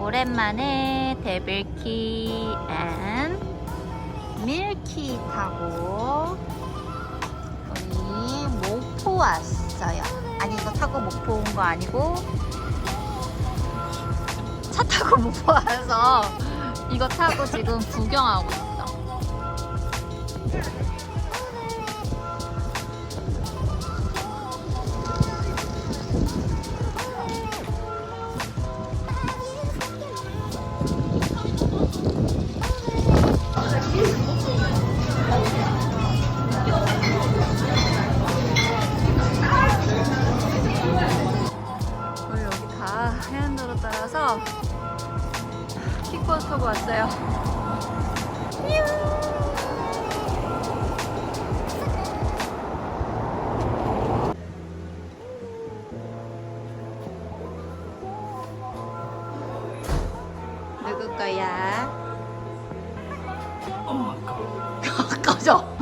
오랜만에 데빌키 앤 밀키 타고 우리 목포 왔어요. 아니 이거 타고 목포 온 거 아니고 차 타고 목포 와서 이거 타고 지금 구경하고 있어. 따라서 킥보드 타고 왔어요. 누구 거야? 꺼져. 또라이.